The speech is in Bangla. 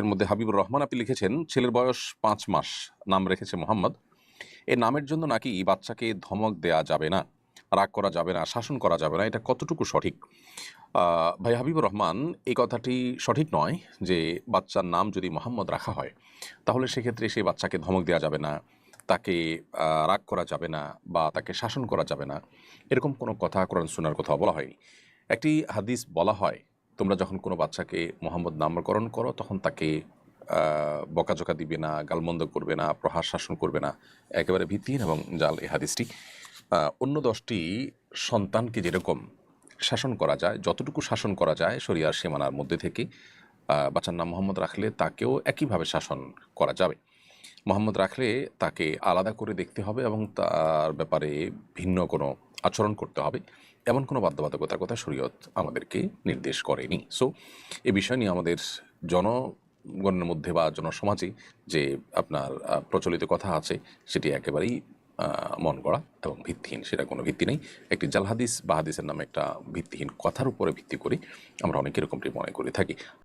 এর মধ্যে হাবিবুর রহমান আপনি লিখেছেন, ছেলের বয়স পাঁচ মাস। নাম রেখেছে মোহাম্মদ। এই নামের জন্য নাকি বাচ্চাকে ধমক দেয়া যাবে না, রাগ করা যাবে না, শাসন করা যাবে না, এটা কতটুকু সঠিক? ভাই হাবিবুর রহমান, এই কথাটি সঠিক নয় যে বাচ্চার নাম যদি মোহাম্মদ রাখা হয়, তাহলে সেক্ষেত্রে সেই বাচ্চাকে ধমক দেওয়া যাবে না, তাকে রাগ করা যাবে না বা তাকে শাসন করা যাবে না। এরকম কোনো কথা কোরআন শোনার কথা বলা হয়নি। একটি হাদিস বলা হয় তোমরা যখন কোনো বাচ্চাকে মোহাম্মদ নামকরণ করো, তখন তাকে বকাঝকা দিবে না, গালমন্দ করবে না, প্রহার শাসন করবে না, একেবারে ভিত্তিহীন এবং জাল এই হাদিসটি। অন্য দশটি সন্তানকে যেরকম শাসন করা যায়, যতটুকু শাসন করা যায় শরিয়ার সীমানার মধ্যে থেকে বাচ্চার নাম মোহাম্মদ রাখলে তাকেও একইভাবে শাসন করা যাবে। মোহাম্মদ রাখলে তাকে আলাদা করে দেখতে হবে এবং তার ব্যাপারে ভিন্ন কোনো আচরণ করতে হবে। এমন কোনো বাধ্যবাধকতার কথা শরীয়ত আমাদেরকে নির্দেশ করেনি। সো এ বিষয় নিয়ে আমাদের জনগণের মধ্যে বা জনসমাজে যে আপনার প্রচলিত কথা আছে, সেটি একেবারেই মন গড়া এবং ভিত্তিহীন, সেটা কোনো ভিত্তি নেই। একটি জাল হাদিস বা হাদিসের নামে একটা ভিত্তিহীন কথার উপরে ভিত্তি করে আমরা অনেক এরকমটি মনে করে থাকি।